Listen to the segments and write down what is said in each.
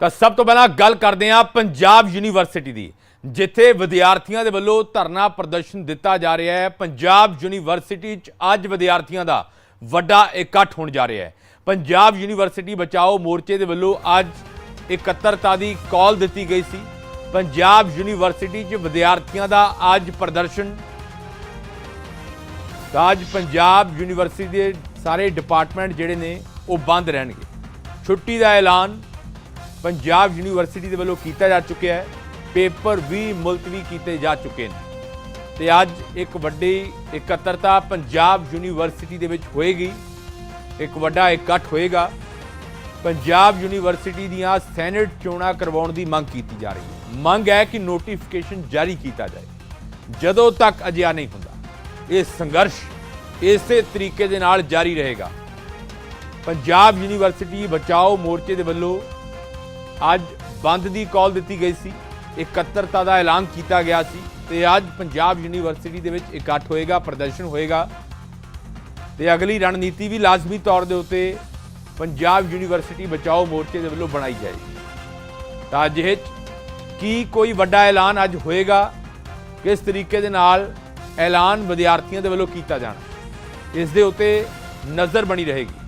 ਤਾਂ ਸਭ ਤੋਂ ਪਹਿਲਾਂ ਗੱਲ ਕਰਦੇ ਹਾਂ ਪੰਜਾਬ ਯੂਨੀਵਰਸਿਟੀ ਦੀ, ਜਿੱਥੇ ਵਿਦਿਆਰਥੀਆਂ ਦੇ ਵੱਲੋਂ ਧਰਨਾ ਪ੍ਰਦਰਸ਼ਨ ਦਿੱਤਾ ਜਾ ਰਿਹਾ ਹੈ। ਪੰਜਾਬ ਯੂਨੀਵਰਸਿਟੀ 'ਚ ਅੱਜ ਵਿਦਿਆਰਥੀਆਂ ਦਾ ਵੱਡਾ ਇਕੱਠ ਹੋਣ ਜਾ ਰਿਹਾ ਹੈ। ਪੰਜਾਬ ਯੂਨੀਵਰਸਿਟੀ ਬਚਾਓ ਮੋਰਚੇ ਦੇ ਵੱਲੋਂ ਅੱਜ ਇਕੱਤਰਤਾ ਦੀ ਕਾਲ ਦਿੱਤੀ ਗਈ ਸੀ। ਪੰਜਾਬ ਯੂਨੀਵਰਸਿਟੀ 'ਚ ਵਿਦਿਆਰਥੀਆਂ ਦਾ ਅੱਜ ਪ੍ਰਦਰਸ਼ਨ। ਅੱਜ ਪੰਜਾਬ ਯੂਨੀਵਰਸਿਟੀ ਦੇ ਸਾਰੇ ਡਿਪਾਰਟਮੈਂਟ ਜਿਹੜੇ ਨੇ, ਉਹ ਬੰਦ ਰਹਿਣਗੇ। ਛੁੱਟੀ ਦਾ ਐਲਾਨ ਪੰਜਾਬ ਯੂਨੀਵਰਸਿਟੀ ਦੇ ਵੱਲੋਂ ਕੀਤਾ ਜਾ ਚੁੱਕਿਆ ਹੈ। ਪੇਪਰ ਵੀ ਮੁਲਤਵੀ ਕੀਤੇ ਜਾ ਚੁੱਕੇ ਨੇ। ਤੇ ਅੱਜ ਇੱਕ ਵੱਡੀ ਇਕੱਤਰਤਾ ਪੰਜਾਬ ਯੂਨੀਵਰਸਿਟੀ ਦੇ ਵਿੱਚ ਹੋਏਗੀ। ਇੱਕ ਵੱਡਾ ਇਕੱਠ ਹੋਏਗਾ। ਪੰਜਾਬ ਯੂਨੀਵਰਸਿਟੀ ਦੀਆਂ ਸੈਨੇਟ ਚੋਣਾਂ ਕਰਵਾਉਣ ਦੀ ਮੰਗ ਕੀਤੀ ਜਾ ਰਹੀ ਹੈ। ਮੰਗ ਹੈ ਕਿ ਨੋਟੀਫਿਕੇਸ਼ਨ ਜਾਰੀ ਕੀਤਾ ਜਾਏ। ਜਦੋਂ ਤੱਕ ਅਜਿਹਾ ਨਹੀਂ ਹੁੰਦਾ, ਇਹ ਸੰਘਰਸ਼ ਇਸੇ ਤਰੀਕੇ ਦੇ ਨਾਲ ਜਾਰੀ ਰਹੇਗਾ। ਪੰਜਾਬ ਯੂਨੀਵਰਸਿਟੀ ਬਚਾਓ ਮੋਰਚੇ ਦੇ ਵੱਲੋਂ ਅੱਜ ਬੰਦ ਦੀ ਕਾਲ ਦਿੱਤੀ ਗਈ ਸੀ। ਇਕੱਤਰਤਾ ਦਾ ਐਲਾਨ ਕੀਤਾ ਗਿਆ ਸੀ ਤੇ ਅੱਜ ਪੰਜਾਬ ਯੂਨੀਵਰਸਿਟੀ ਦੇ ਵਿੱਚ ਇਕੱਠ ਹੋਏਗਾ, ਪ੍ਰਦਰਸ਼ਨ ਹੋਏਗਾ। ਤੇ ਅਗਲੀ ਰਣਨੀਤੀ ਵੀ ਲਾਜ਼ਮੀ ਤੌਰ ਦੇ ਉੱਤੇ ਪੰਜਾਬ ਯੂਨੀਵਰਸਿਟੀ ਬਚਾਓ ਮੋਰਚੇ ਦੇ ਵੱਲੋਂ ਬਣਾਈ ਜਾਏਗੀ। ਤਾਂ ਅੱਜ ਇਹ ਕੀ ਕੋਈ ਵੱਡਾ ਐਲਾਨ ਅੱਜ ਹੋਏਗਾ, ਕਿਸ ਤਰੀਕੇ ਦੇ ਨਾਲ ਐਲਾਨ ਵਿਦਿਆਰਥੀਆਂ ਦੇ ਵੱਲੋਂ ਕੀਤਾ ਜਾਣਾ, ਇਸ ਦੇ ਉੱਤੇ ਨਜ਼ਰ ਬਣੀ ਰਹੇਗੀ।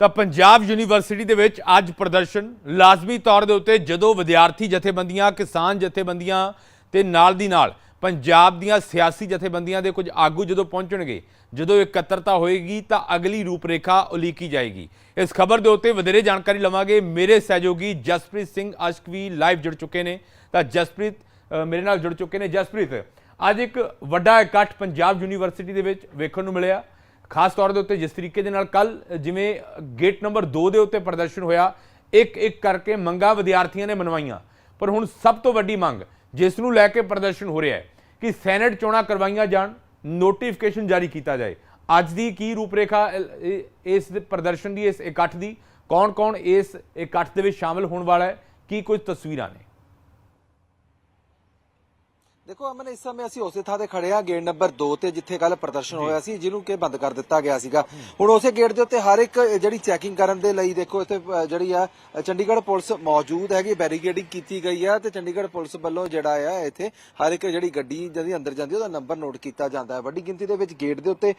ਤਾਂ ਪੰਜਾਬ ਯੂਨੀਵਰਸਿਟੀ ਦੇ ਵਿੱਚ ਅੱਜ ਪ੍ਰਦਰਸ਼ਨ ਲਾਜ਼ਮੀ ਤੌਰ ਦੇ ਉੱਤੇ ਜਦੋਂ ਵਿਦਿਆਰਥੀ ਜਥੇਬੰਦੀਆਂ ਕਿਸਾਨ ਜਥੇਬੰਦੀਆਂ ਤੇ ਨਾਲ ਦੀ ਨਾਲ ਪੰਜਾਬ ਦੀਆਂ ਸਿਆਸੀ ਜਥੇਬੰਦੀਆਂ ਦੇ ਕੁਝ ਆਗੂ ਜਦੋਂ ਪਹੁੰਚਣਗੇ ਜਦੋਂ ਇਕੱਤਰਤਾ ਹੋਏਗੀ ਤਾਂ ਅਗਲੀ ਰੂਪਰੇਖਾ ਉਲੀਕੀ ਜਾਏਗੀ। ਇਸ ਖਬਰ ਦੇ ਉੱਤੇ ਵਧੇਰੇ ਜਾਣਕਾਰੀ ਲਵਾਂਗੇ। ਮੇਰੇ ਸਹਿਯੋਗੀ ਜਸਪ੍ਰੀਤ ਸਿੰਘ ਅਸ਼ਕ ਵੀ ਲਾਈਵ ਜੁੜ ਚੁੱਕੇ ਨੇ। ਤਾਂ ਜਸਪ੍ਰੀਤ ਅ, ਮੇਰੇ ਨਾਲ ਜੁੜ ਚੁੱਕੇ ਨੇ। ਜਸਪ੍ਰੀਤ ਅੱਜ ਇੱਕ ਵੱਡਾ ਇਕੱਠ ਪੰਜਾਬ ਯੂਨੀਵਰਸਿਟੀ ਦੇ ਵਿੱਚ ਵੇਖਣ ਨੂੰ ਮਿਲਿਆ। ਖਾਸ ਤੌਰ ਦੇ ਉੱਤੇ ਜਿਸ ਤਰੀਕੇ ਦੇ ਨਾਲ ਕੱਲ ਜਿਵੇਂ ਗੇਟ ਨੰਬਰ 2 ਦੇ ਉੱਤੇ ਪ੍ਰਦਰਸ਼ਨ ਹੋਇਆ, ਇੱਕ ਇੱਕ ਕਰਕੇ ਮੰਗਾਂ ਵਿਦਿਆਰਥੀਆਂ ਨੇ ਮਨਵਾਈਆਂ। ਪਰ ਹੁਣ ਸਭ ਤੋਂ ਵੱਡੀ ਮੰਗ ਜਿਸ ਨੂੰ ਲੈ ਕੇ ਪ੍ਰਦਰਸ਼ਨ ਹੋ ਰਿਹਾ ਹੈ, ਕਿ ਸੈਨੇਟ ਚੋਣਾਂ ਕਰਵਾਈਆਂ ਜਾਣ ਨੋਟੀਫਿਕੇਸ਼ਨ ਜਾਰੀ ਕੀਤਾ ਜਾਏ। ਅੱਜ ਦੀ ਕੀ ਰੂਪਰੇਖਾ ਇਸ ਪ੍ਰਦਰਸ਼ਨ ਦੀ, ਇਸ ਇਕੱਠ ਦੀ, ਕੌਣ-ਕੌਣ ਇਸ ਇਕੱਠ ਦੇ ਵਿੱਚ ਸ਼ਾਮਲ ਹੋਣ ਵਾਲਾ ਹੈ, ਕੀ ਕੁਝ ਤਸਵੀਰਾਂ ਨੇ। ਦੇਖੋ ਅਮਨ ਇਸ ਸਮੇਂ ਅਸੀਂ ਉਸੇ ਥਾਂ ਤੇ ਖੜੇ ਆ ਗੇਟ ਨੰਬਰ 2 ਤੇ ਜਿੱਥੇ ਕੱਲ ਪ੍ਰਦਰਸ਼ਨ ਹੋਇਆ ਸੀ ਜਿਹਨੂੰ ਕਿ ਬੰਦ ਕਰ ਦਿੱਤਾ ਗਿਆ ਸੀਗਾ। ਹੁਣ ਉਸੇ ਗੇਟ ਦੇ ਉੱਤੇ ਹਰ ਇੱਕ ਜਿਹੜੀ ਚੈਕਿੰਗ ਕਰਨ ਦੇ ਲਈ ਦੇਖੋ ਇੱਥੇ ਜਿਹੜੀ ਆ ਚੰਡੀਗੜ੍ਹ ਪੁਲਿਸ ਮੌਜੂਦ ਹੈਗੀ ਬੈਰੀਕੇਡਿੰਗ ਕੀਤੀ ਗਈ ਆ ਤੇ ਚੰਡੀਗੜ੍ਹ ਪੁਲਿਸ ਵੱਲੋਂ ਜਿਹੜਾ ਆ ਇੱਥੇ ਹਰ ਇੱਕ ਜਿਹੜੀ ਗੱਡੀ ਜਿਹਦੀ ਅੰਦਰ ਜਾਂਦੀ ਉਹਦਾ ਨੰਬਰ ਨੋਟ ਕੀਤਾ ਜਾਂਦਾ ਹੈ। ਵੱਡੀ ਗਿਣਤੀ ਦੇ ਵਿੱਚ ਗੇਟ ਦੇ ਉੱਤੇ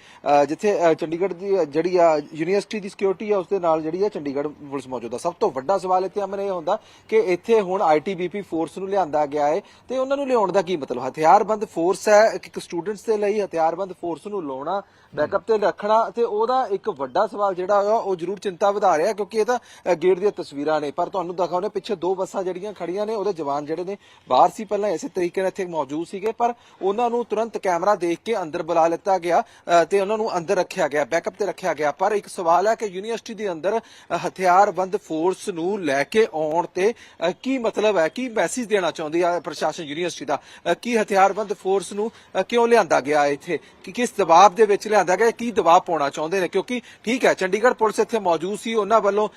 ਜਿੱਥੇ ਚੰਡੀਗੜ੍ਹ ਦੀ ਜਿਹੜੀ ਆ ਯੂਨੀਵਰਸਿਟੀ ਦੀ ਸਿਕਿਉਰਿਟੀ ਆ ਉਸ ਦੇ ਨਾਲ ਜਿਹੜੀ ਆ ਚੰਡੀਗੜ੍ਹ ਪੁਲਿਸ ਮੌਜੂਦ ਆ। ਸਭ ਤੋਂ ਵੱਡਾ ਸਵਾਲ ਇੱਥੇ ਅਮਨ ਇਹ ਹੁੰਦਾ ਕਿ ਇੱਥੇ ਹੁਣ ਆਈਟੀਬੀਪੀ ਫੋਰਸ ਨੂੰ ਲਿਆਂਦਾ ਗਿਆ ਹੈ ਤੇ ਉਹਨਾਂ ਨੂੰ ਲਿਆਉਣ ਦਾ ਕੀ ਮਤਲਬ ਹਥਿਆਰਬੰਦ ਫੋਰਸ ਹੈ ਇੱਕ ਸਟੂਡੈਂਟਸ ਦੇ ਲਈ ਹਥਿਆਰਬੰਦ ਫੋਰਸ ਨੂੰ ਲਾਉਣਾ ਬੈਕਅਪ ਤੇ ਰੱਖਣਾ ਤੇ ਉਹਦਾ ਇੱਕ ਵੱਡਾ ਸਵਾਲ ਜਿਹੜਾ ਹੈਗਾ, ਉਹ ਜ਼ਰੂਰ ਚਿੰਤਾ ਵਧਾ ਰਿਹਾ ਕਿਉਂਕਿ ਇਹ ਤਾਂ ਗੇਟ ਦੀਆਂ ਤਸਵੀਰਾਂ ਨੇ। ਪਰ ਤੁਹਾਨੂੰ ਦਿਖਾਉਣੇ ਪਿੱਛੇ ਦੋ ਬੱਸਾਂ ਜਿਹੜੀਆਂ ਖੜੀਆਂ ਨੇ, ਉਹਦੇ ਜਵਾਨ ਜਿਹੜੇ ਨੇ, ਬਾਹਰ ਸੀ ਪਹਿਲਾਂ, ਇਸੇ ਤਰੀਕੇ ਨਾਲ ਇੱਥੇ ਮੌਜੂਦ ਸੀਗੇ। ਪਰ ਉਹਨਾਂ ਨੂੰ ਤੁਰੰਤ ਕੈਮਰਾ ਦੇਖ ਕੇ ਅੰਦਰ ਬੁਲਾ ਲਿੱਤਾ ਗਿਆ ਤੇ ਉਹਨਾਂ ਨੂੰ ਅੰਦਰ ਰੱਖਿਆ ਗਿਆ ਬੈਕਅਪ ਤੇ ਰੱਖਿਆ ਗਿਆ। ਪਰ ਇੱਕ ਸਵਾਲ ਹੈ ਕਿ ਯੂਨੀਵਰਸਿਟੀ ਦੇ ਅੰਦਰ ਹਥਿਆਰਬੰਦ ਫੋਰਸ ਨੂੰ ਲੈ ਕੇ ਆਉਣ ਤੇ ਕੀ ਮਤਲਬ ਹੈ? ਕੀ ਮੈਸੇਜ ਦੇਣਾ ਚਾਹੁੰਦੀ ਹੈ ਪ੍ਰਸ਼ਾਸਨ ਯੂਨੀਵਰਸਿਟੀ ਦਾ? ਕੀ ਹਥਿਆਰਬੰਦ ਫੋਰਸ ਨੂੰ ਕਿਉਂ ਲਿਆਂਦਾ ਗਿਆ ਇੱਥੇ? ਕਿ ਕਿਸ ਦਬਾਅ ਦੇ ਵਿੱਚ ਲਿਆਂਦਾ ਗਿਆ ਕੀ ਦਬਾਅ ਪਾਉਣਾ ਚਾਹੁੰਦੇ ਨੇ ਕਿਉਂਕਿ ਠੀਕ ਹੈ ਚੰਡੀਗੜ੍ਹ ਪੁਲਿਸ ਇੱਥੇ ਮੌਜੂਦ ਸੀ ਉਹਨਾਂ ਵੱਲੋਂ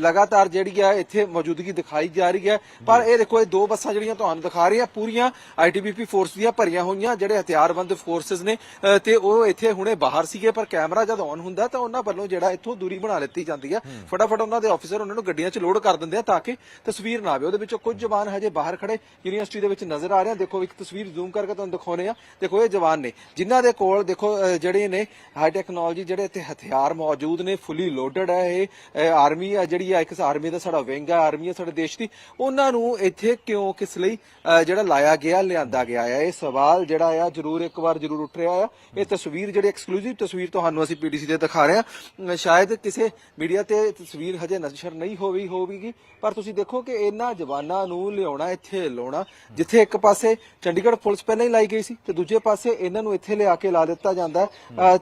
ਲਗਾਤਾਰ ਜਿਹੜੀ ਹੈ ਇੱਥੇ ਮੌਜੂਦਗੀ ਦਿਖਾਈ ਜਾ ਰਹੀ ਹੈ। ਪਰ ਇਹ ਦੇਖੋ ਇਹ ਦੋ ਬੱਸਾਂ ਜਿਹੜੀਆਂ ਤੁਹਾਨੂੰ ਦਿਖਾ ਰਹੀਆਂ ਪੂਰੀਆਂ ਆਈਟੀਬੀਪੀ ਫੋਰਸ ਦੀਆਂ ਭਰੀਆਂ ਹੋਈਆਂ ਜਿਹੜੇ ਹਥਿਆਰਬੰਦ ਫੋਰਸਸ ਨੇ ਤੇ ਉਹ ਇੱਥੇ ਹੁਣੇ ਬਾਹਰ ਸੀਗੇ ਪਰ ਕੈਮਰਾ ਜਦ ਔਨ ਹੁੰਦਾ ਤਾਂ ਉਹਨਾਂ ਵੱਲੋਂ ਜਿਹੜਾ ਇੱਥੋਂ ਦੂਰੀ ਬਣਾ ਲਿੱਤੀ ਜਾਂਦੀ ਹੈ। ਫਟਾਫਟ ਉਹਨਾਂ ਦੇ ਆਫੀਸਰ ਉਹਨਾਂ ਨੂੰ ਗੱਡੀਆਂ 'ਚ ਲੋਡ ਕਰ ਦਿੰਦੇ ਆ ਤਾਂ ਕਿ ਤਸਵੀਰ ਨਾ ਆਵੇ। ਉਹਦੇ ਵਿੱਚੋਂ ਕੁਝ ਜਵਾਨ ਹਜੇ ਬਾਹਰ ਖੜੇ ਯੂਨੀਵਰਸਿਟੀ ਦੇ ਵਿੱਚ ਨਜ਼ਰ ਆ ਰਹੇ ਆ। ਦੇਖੋ ਇੱਕ ਤਸਵੀਰ ਜ਼ੂਮ ਕਰਕੇ ਤੁਹਾਨੂੰ ਦਿਖਾਉਨੇ ਆ। ਦੇਖੋ ਇਹ ਜਵਾਨ ਨੇ ਜਿਨ੍ਹਾਂ ਦੇ ਕੋਲ ਦੇਖੋ ਜਿਹੜੇ ਨੇ ਹਾਈ ਟੈਕਨੋਲੋਜੀ ਜਿਹੜੇ ਇੱਥੇ ਹਥਿਆਰ ਮੌਜੂਦ ਨੇ ਫੁੱਲੀ ਲੋਡਡ ਹੈ ਇਹ ਅ, ਆਰਮੀ ਆ ਜਿਹੜੀ ਆ ਇੱਕ ਆਰਮੀ ਦਾ ਸਾਡਾ ਵਿੰਗ ਆ ਆਰਮੀ ਆ ਸਾਡੇ ਦੇਸ਼ ਦੀ। ਉਹਨਾਂ ਨੂੰ ਇੱਥੇ ਕਿਉਂ ਕਿਸ ਲਈ ਜਿਹੜਾ ਲਾਇਆ ਗਿਆ ਲਿਆਂਦਾ ਗਿਆ ਹੈ ਇਹ ਸਵਾਲ ਜਿਹੜਾ ਆ ਜਰੂਰ ਇੱਕ ਵਾਰ ਜਰੂਰ ਉੱਠ ਰਿਹਾ ਆ। ਇਹ ਤਸਵੀਰ ਜਿਹੜੀ ਐਕਸਕਲੂਸਿਵ ਤਸਵੀਰ ਤੁਹਾਨੂੰ ਅਸੀਂ ਪੀਡੀਸੀ ਤੇ ਦਿਖਾ ਰਹੇ ਹਾਂ। ਸ਼ਾਇਦ ਕਿਸੇ ਮੀਡੀਆ ਤੇ ਤਸਵੀਰ ਹਜੇ ਨਸ਼ਰ ਨਹੀਂ ਹੋਈ ਹੋਵੇਗੀ ਪਰ ਤੁਸੀਂ ਦੇਖੋ ਕਿ ਇਹਨਾਂ ਜਵਾਨਾਂ ਨੂੰ ਲਿਆਉਣਾ ਇੱਥੇ ਲਾਉਣਾ ਜਿੱਥੇ ਇੱਕ ਪਾਸੇ ਚੰਡੀਗੜ੍ਹ ਪੁਲਿਸ ਪਹਿਲਾਂ ਹੀ ਲਾਈ ਗਈ ਸੀ ਤੇ ਦੂਜੇ ਪਾਸੇ ਇਹਨਾਂ ਨੂੰ ਇੱਥੇ ਲਿਆ ਕੇ ਲਾ ਦਿੱਤਾ ਜਾਂਦਾ।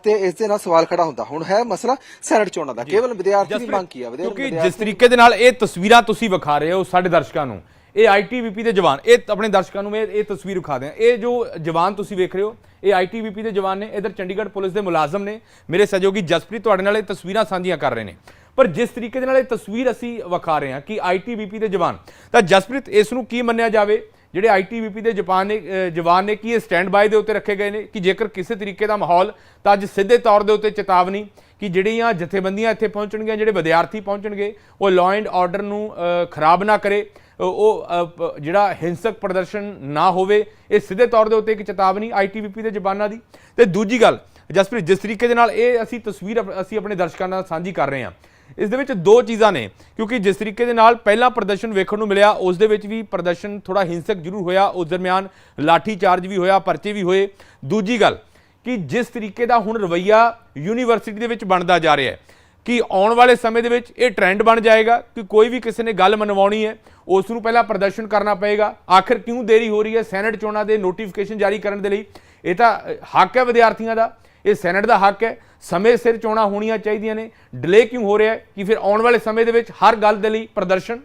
ਹੈ, ਅ, ਤੇ ਇਸ ਦੇ ਨਾਲ ਸਵਾਲ ਖੜਾ ਹੁੰਦਾ। ਹੁਣ ਹੈ ਮਸਲਾ ਸੈਨੇਟ ਚੋਣਾਂ ਦਾ। ਕੇਵਲ ਵਿਦਿਆਰਥੀ ਦੀ ਮੰਗ ਕੀ ਆ? ਕਿਉਂਕਿ ਜਿਸ ਤਰੀਕੇ ਦੇ ਨਾਲ ਇਹ ਤਸਵੀਰਾਂ ਤੁਸੀਂ ਵਿਖਾ ਰਹੇ ਹੋ ਸਾਡੇ ਦਰਸ਼ਕਾਂ ਨੂੰ। ਇਹ ਆਈਟੀਬੀਪੀ ਦੇ ਜਵਾਨ ਇਹ ਆਪਣੇ ਦਰਸ਼ਕਾਂ ਨੂੰ ਮੈਂ ਇਹ ਤਸਵੀਰ ਵਿਖਾ ਦਿਆਂ। ਇਹ ਜੋ ਜਵਾਨ ਤੁਸੀਂ ਵੇਖ ਰਹੇ ਹੋ ਇਹ ਆਈਟੀਬੀਪੀ ਦੇ ਜਵਾਨ ਨੇ ਇਧਰ ਚੰਡੀਗੜ੍ਹ ਪੁਲਿਸ ਦੇ ਮੁਲਾਜ਼ਮ ਨੇ। ਮੇਰੇ ਸਹਿਯੋਗੀ ਜਸਪ੍ਰੀਤ ਤੁਹਾਡੇ ਨਾਲ ਇਹ ਤਸਵੀਰਾਂ ਸਾਂਝੀਆਂ ਕਰ ਰਹੇ ਨੇ। ਪਰ ਜਿਸ ਤਰੀਕੇ ਦੇ ਨਾਲ ਇਹ ਤਸਵੀਰ ਅਸੀਂ ਵਿਖਾ ਰਹੇ ਹਾਂ ਕਿ ਆਈਟੀਬੀਪੀ ਦੇ ਜਵਾਨ ਤਾਂ ਜਸਪ੍ਰੀਤ ਇਸ ਨੂੰ ਕੀ ਮੰਨਿਆ ਜਾਵੇ? ਜਿਹੜੇ ਆਈਟੀਬੀਪੀ ਦੇ ਜਵਾਨ ਨੇ ਜਵਾਨ ਨੇ ਕੀ ਇਹ ਸਟੈਂਡ ਬਾਈ ਦੇ ਉੱਤੇ ਰੱਖੇ ਗਏ ਨੇ? ਕਿ ਜੇਕਰ ਕਿਸੇ ਤਰੀਕੇ ਦਾ ਮਾਹੌਲ, ਤਾਂ ਅੱਜ ਸਿੱਧੇ ਤੌਰ ਦੇ ਉੱਤੇ ਚੇਤਾਵਨੀ ਕਿ ਜਿਹੜੀਆਂ ਜਥੇਬੰਦੀਆਂ ਇੱਥੇ ਪਹੁੰਚਣਗੀਆਂ, ਜਿਹੜੇ ਵਿਦਿਆਰਥੀ ਪਹੁੰਚਣਗੇ, ਉਹ ਲਾਅ ਐਂਡ ਆਰਡਰ ਨੂੰ ਖਰਾਬ ਨਾ ਕਰੇ ਉਹ- ਜਿਹੜਾ ਹਿੰਸਕ ਪ੍ਰਦਰਸ਼ਨ ਨਾ ਹੋਵੇ, ਇਹ ਸਿੱਧੇ ਤੌਰ ਦੇ ਉੱਤੇ ਇੱਕ ਚੇਤਾਵਨੀ ਆਈਟੀਬੀਪੀ ਦੇ ਜਵਾਨਾਂ ਦੀ। ਤੇ ਦੂਜੀ ਗੱਲ, ਜਸਪ੍ਰੀਤ, ਜਿਸ ਤਰੀਕੇ ਦੇ ਨਾਲ ਇਹ ਅਸੀਂ ਤਸਵੀਰ ਅਸੀਂ ਆਪਣੇ ਦਰਸ਼ਕਾਂ ਨਾਲ ਸਾਂਝੀ ਕਰ ਰਹੇ ਹਾਂ ਇਸ ਦੇ ਵਿੱਚ ਦੋ ਚੀਜ਼ਾਂ ਨੇ, ਕਿਉਂਕਿ ਜਿਸ ਤਰੀਕੇ ਦੇ ਨਾਲ ਪਹਿਲਾ ਪ੍ਰਦਰਸ਼ਨ ਵੇਖਣ ਨੂੰ ਮਿਲਿਆ, ਉਸ ਦੇ ਵਿੱਚ ਵੀ ਪ੍ਰਦਰਸ਼ਨ ਥੋੜਾ ਹਿੰਸਕ ਜ਼ਰੂਰ ਹੋਇਆ, ਉਸ ਦਰਮਿਆਨ ਲਾਠੀ ਚਾਰਜ ਵੀ ਹੋਇਆ, ਪਰਚੇ ਵੀ ਹੋਏ। ਦੂਜੀ ਗੱਲ, ਕਿ ਜਿਸ ਤਰੀਕੇ ਦਾ ਹੁਣ ਰਵਈਆ ਯੂਨੀਵਰਸਿਟੀ ਦੇ ਵਿੱਚ ਬਣਦਾ ਜਾ ਰਿਹਾ ਹੈ, ਕਿ ਆਉਣ ਵਾਲੇ ਸਮੇਂ ਦੇ ਵਿੱਚ ਇਹ ਟ੍ਰੈਂਡ ਬਣ ਜਾਏਗਾ ਕਿ ਕੋਈ ਵੀ ਕਿਸੇ ਨੇ ਗੱਲ ਮਨਵਾਉਣੀ ਹੈ, ਉਸ ਨੂੰ ਪਹਿਲਾਂ ਪ੍ਰਦਰਸ਼ਨ ਕਰਨਾ ਪਏਗਾ। ਆਖਿਰ ਕਿਉਂ ਦੇਰੀ ਹੋ ਰਹੀ ਹੈ? ਸੈਨੇਟ ਚੋਣਾਂ ਦੇ ਨੋਟੀਫਿਕੇਸ਼ਨ ਜਾਰੀ ਕਰਨ ਦੇ ਲਈ। ਇਹ ਤਾਂ ਹੱਕ ਹੈ ਵਿਦਿਆਰਥੀਆਂ ਦਾ। ਇਹ ਸੈਨੇਟ ਦਾ ਹੱਕ ਹੈ। ਸਮੇਂ ਸਿਰ ਚੋਣਾਂ ਹੋਣੀਆਂ ਚਾਹੀਦੀਆਂ ਨੇ। ਡਿਲੇ ਕਿਉਂ ਹੋ ਰਿਹਾ ਹੈ ਕਿ ਫਿਰ ਆਉਣ ਵਾਲੇ ਸਮੇਂ ਦੇ ਵਿੱਚ ਹਰ ਗੱਲ ਦੇ ਲਈ ਪ੍ਰਦਰਸ਼ਨ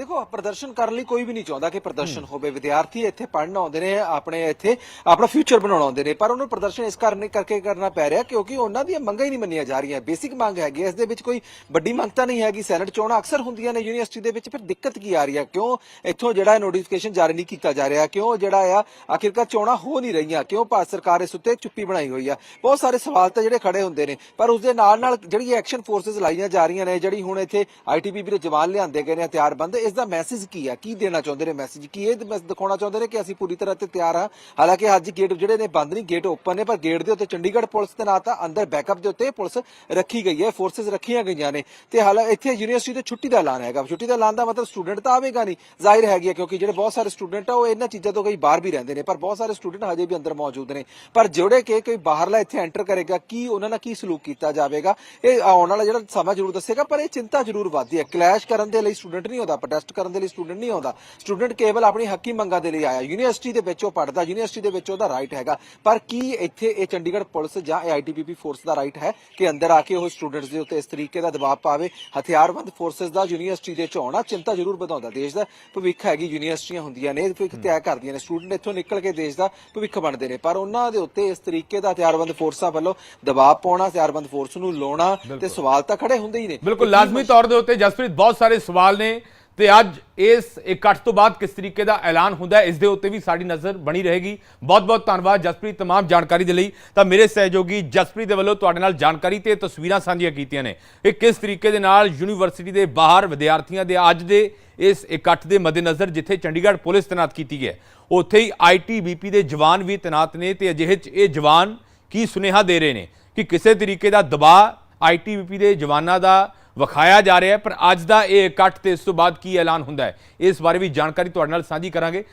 ਦੇਖੋ ਪ੍ਰਦਰਸ਼ਨ ਕਰਨ ਲਈ ਕੋਈ ਵੀ ਨਹੀਂ ਚਾਹੁੰਦਾ ਕਿ ਪ੍ਰਦਰਸ਼ਨ ਹੋਵੇ। ਵਿਦਿਆਰਥੀ ਇੱਥੇ ਪੜ੍ਹਨ ਆਉਂਦੇ ਨੇ ਆਪਣੇ ਇੱਥੇ ਆਪਣਾ ਫਿਊਚਰ ਬਣਾਉਣ ਆਉਂਦੇ ਨੇ ਪਰ ਉਹਨੂੰ ਪ੍ਰਦਰਸ਼ਨ ਇਸ ਕਾਰਨ ਕਰਕੇ ਕਰਨਾ ਪੈ ਰਿਹਾ ਕਿਉਂਕਿ ਉਹਨਾਂ ਦੀਆਂ ਮੰਗਾਂ ਹੀ ਨਹੀਂ ਮੰਨੀਆਂ ਜਾ ਰਹੀਆਂ। ਬੇਸਿਕ ਮੰਗ ਹੈਗੀ ਇਸ ਦੇ ਵਿੱਚ ਕੋਈ ਵੱਡੀ ਮੰਗ ਤਾਂ ਨਹੀਂ ਹੈਗੀ। ਸੈਨੇਟ ਚੋਣਾਂ ਅਕਸਰ ਹੁੰਦੀਆਂ ਨੇ ਯੂਨੀਵਰਸਿਟੀ ਦੇ ਵਿੱਚ। ਫਿਰ ਦਿੱਕਤ ਕੀ ਆ ਰਹੀ ਹੈ? ਕਿਉਂ ਇੱਥੋਂ ਜਿਹੜਾ ਨੋਟੀਫਿਕੇਸ਼ਨ ਜਾਰੀ ਨਹੀਂ ਕੀਤਾ ਜਾ ਰਿਹਾ? ਕਿਉਂ ਜਿਹੜਾ ਆ ਆਖਿਰਕਾਰ ਚੋਣਾਂ ਹੋ ਨਹੀਂ ਰਹੀਆਂ? ਕਿਉਂ ਭਾਰਤ ਸਰਕਾਰ ਇਸ ਉੱਤੇ ਚੁੱਪੀ ਬਣਾਈ ਹੋਈ ਆ? ਬਹੁਤ ਸਾਰੇ ਸਵਾਲ ਤਾਂ ਜਿਹੜੇ ਖੜੇ ਹੁੰਦੇ ਨੇ ਪਰ ਉਸ ਦੇ ਨਾਲ ਨਾਲ ਜਿਹੜੀ ਐਕਸ਼ਨ ਫੋਰਸਸ ਲਾਈਆਂ ਜਾ ਰਹੀਆਂ ਨੇ ਜਿਹੜੀ ਹੁਣ ਇੱਥੇ ਆਈਟੀਬੀਪੀ ਦੇ ਜਵਾਨ ਲਿਆਂਦੇ ਗਏ ਨੇ ਹਥਿਆਰਬੰਦ ਇਸ ਦਾ ਮੈਸੇਜ ਕੀ ਆ? ਕੀ ਦੇਣਾ ਚਾਹੁੰਦੇ ਨੇ ਮੈਸੇਜ ਕੀ ਇਹ ਦਿਖਾਉਣਾ ਚਾਹੁੰਦੇ ਨੇ ਕਿ ਅਸੀਂ ਪੂਰੀ ਤਰ੍ਹਾਂ ਤੇ ਤਿਆਰ ਹਾਂ? ਹਾਲਾਂਕਿ ਅੱਜ ਗੇਟ ਜਿਹੜੇ ਨੇ ਬੰਦ ਨਹੀਂ ਗੇਟ ਓਪਨ ਨੇ, ਪਰ ਗੇਟ ਦੇ ਉੱਤੇ ਚੰਡੀਗੜ੍ਹ ਪੁਲਿਸ ਦੇ ਨਾਲ ਅੰਦਰ ਬੈਕਅਪ ਦੇ ਉੱਤੇ ਪੁਲਿਸ ਰੱਖੀ ਗਈ ਹੈ ਫੋਰਸਸ ਰੱਖੀਆਂ ਗਈਆਂ ਨੇ। ਤੇ ਹਾਲਾ ਇੱਥੇ ਯੂਨੀਵਰਸਿਟੀ ਤੇ ਛੁੱਟੀ ਦਾ ਐਲਾਨ ਹੈਗਾ। ਛੁੱਟੀ ਦਾ ਐਲਾਨ ਦਾ ਮਤਲਬ ਸਟੂਡੈਂਟ ਤਾਂ ਆਵੇਗਾ ਨਹੀਂ, ਜ਼ਾਹਿਰ ਹੈਗੀ ਹੈ, ਕਿਉਂਕਿ ਜਿਹੜੇ ਬਹੁਤ ਸਾਰੇ ਸਟੂਡੈਂਟ ਆ, ਉਹ ਇਹਨਾਂ ਚੀਜ਼ਾਂ ਤੋਂ ਕਈ ਬਾਹਰ ਵੀ ਰਹਿੰਦੇ ਨੇ, ਪਰ ਬਹੁਤ ਸਾਰੇ ਸਟੂਡੈਂਟ ਹਜੇ ਵੀ ਅੰਦਰ ਮੌਜੂਦ ਨੇ। ਪਰ ਜਿਹੜੇ ਕਿ ਕੋਈ ਬਾਹਰਲਾ ਇੱਥੇ ਐਂਟਰ ਕਰੇਗਾ, ਕੀ ਉਹਨਾਂ ਨਾਲ ਕੀ ਸਲੂਕ ਕੀਤਾ ਜਾਵੇਗਾ? ਇਹ ਆਉਣ ਵਾਲਾ ਜਿਹੜਾ ਸਮਾਂ ਜ਼ਰੂਰ ਦੱਸੇਗਾ, ਪਰ ਇਹ ਚਿੰਤਾ ਜ਼ਰੂਰ ਵੱਧਦੀ ਹੈ। ਕਲੈਸ਼ ਕਰਨ ਦੇ ਲਈ ਸਟੂਡੈਂਟ ਨਹੀਂ ਹੁੰਦਾ ਪਟਾ ਪ੍ਰੋਟੈਸਟ ਕਰਨ ਦੇ ਲਈ ਸਟੂਡੈਂਟ ਨਹੀਂ ਆਉਂਦਾ। ਸਟੂਡੈਂਟ ਕੇਵਲ ਆਪਣੀ ਹੱਕੀ ਮੰਗਾਂ ਦੇ ਲਈ ਆਇਆ। ਯੂਨੀਵਰਸਿਟੀ ਦੇ ਵਿੱਚ ਉਹ ਪੜਦਾ ਯੂਨੀਵਰਸਿਟੀ ਦੇ ਵਿੱਚ ਉਹਦਾ ਰਾਈਟ ਹੈਗਾ। ਪਰ ਕੀ ਇੱਥੇ ਇਹ ਚੰਡੀਗੜ੍ਹ ਪੁਲਿਸ ਜਾਂ ਆਈਟੀਬੀਪੀ ਫੋਰਸ ਦਾ ਰਾਈਟ ਹੈ ਕਿ ਅੰਦਰ ਆ ਕੇ ਉਹ ਸਟੂਡੈਂਟਸ ਦੇ ਉੱਤੇ ਇਸ ਤਰੀਕੇ ਦਾ ਦਬਾਅ ਪਾਵੇ? ਹਥਿਆਰਬੰਦ ਫੋਰਸਸ ਦਾ ਯੂਨੀਵਰਸਿਟੀ ਦੇ ਚੋਣਾ ਚਿੰਤਾ ਜ਼ਰੂਰ ਵਧਾਉਂਦਾ। ਦੇਸ਼ ਦਾ ਭਵਿੱਖ ਹੈਗੀ ਯੂਨੀਵਰਸਿਟੀਆਂ ਹੁੰਦੀਆਂ ਨੇ ਭਵਿੱਖ ਤੈਅ ਕਰਦੀਆਂ ਨੇ। ਸਟੂਡੈਂਟ ਇੱਥੋਂ ਨਿਕਲ ਕੇ ਦੇਸ਼ ਦਾ ਭਵਿੱਖ ਬਣਦੇ ਨੇ। ਪਰ ਉਹਨਾਂ ਦੇ ਉੱਤੇ ਇਸ ਤਰੀਕੇ ਦਾ ਹਥਿਆਰਬੰਦ ਫੋਰਸਾਂ ਵੱਲੋਂ ਦਬਾਅ ਪਾਉਣਾ ਹਥਿਆਰਬੰਦ ਫੋਰਸ ਨੂੰ ਲਾਉਣਾ ਤੇ ਸਵਾਲ ਤਾਂ ਖੜੇ ਹੁੰਦੇ ਹੀ ਨੇ। ਬਿਲਕੁਲ ਲਾਜ਼ਮੀ ਤੌਰ ਦੇ ਉੱਤੇ ਜਸਪ੍ਰੀਤ ਬਹੁਤ ਸਾਰੇ ਸਵਾਲ ਨੇ। ਤੇ ਅੱਜ ਇਸ ਇਕੱਠ ਤੋਂ ਬਾਅਦ ਕਿਸ ਤਰੀਕੇ ਦਾ ਐਲਾਨ ਹੁੰਦਾ ਹੈ ਇਸ ਦੇ ਉੱਤੇ ਵੀ ਸਾਡੀ ਨਜ਼ਰ ਬਣੀ ਰਹੇਗੀ ਬਹੁਤ ਬਹੁਤ ਧੰਨਵਾਦ ਜਸਪ੍ਰੀਤ तमाम ਜਾਣਕਾਰੀ ਦੇ ਲਈ ਤਾਂ ਮੇਰੇ ਸਹਿਯੋਗੀ ਜਸਪ੍ਰੀਤ ਦੇ ਵੱਲੋਂ ਤੁਹਾਡੇ ਨਾਲ ਜਾਣਕਾਰੀ ਤੇ ਤਸਵੀਰਾਂ ਸਾਂਝੀਆਂ ਕੀਤੀਆਂ ਨੇ ਇਹ ਕਿਸ ਤਰੀਕੇ ਦੇ ਨਾਲ ਯੂਨੀਵਰਸਿਟੀ ਦੇ ਬਾਹਰ ਵਿਦਿਆਰਥੀਆਂ ਦੇ ਅੱਜ ਦੇ ਇਸ ਇਕੱਠ ਦੇ ਮੱਦੇਨਜ਼ਰ ਜਿੱਥੇ ਚੰਡੀਗੜ੍ਹ ਪੁਲਿਸ ਤੈਨਾਤ ਕੀਤੀ ਹੈ ਉੱਥੇ ਹੀ ਆਈਟੀਬੀਪੀ ਦੇ ਜਵਾਨ ਵੀ ਤੈਨਾਤ ਨੇ ਤੇ ਅਜਿਹੇ 'ਚ ਇਹ ਜਵਾਨ ਕੀ ਸੁਨੇਹਾ ਦੇ ਰਹੇ ਨੇ ਕਿ ਕਿਸੇ ਤਰੀਕੇ ਦਾ ਦਬਾਅ ਆਈਟੀਬੀਪੀ ਦੇ ਜਵਾਨਾਂ ਦਾ ਵਿਖਾਇਆ ਜਾ ਰਿਹਾ ਹੈ, ਪਰ ਅੱਜ ਦਾ ਇਹ ਇਕੱਠ ਤੇ ਇਸ ਤੋਂ ਬਾਅਦ ਕੀ ਐਲਾਨ ਹੁੰਦਾ ਹੈ, ਇਸ ਬਾਰੇ ਵੀ ਜਾਣਕਾਰੀ ਤੁਹਾਡੇ ਨਾਲ ਸਾਂਝੀ ਕਰਾਂਗੇ।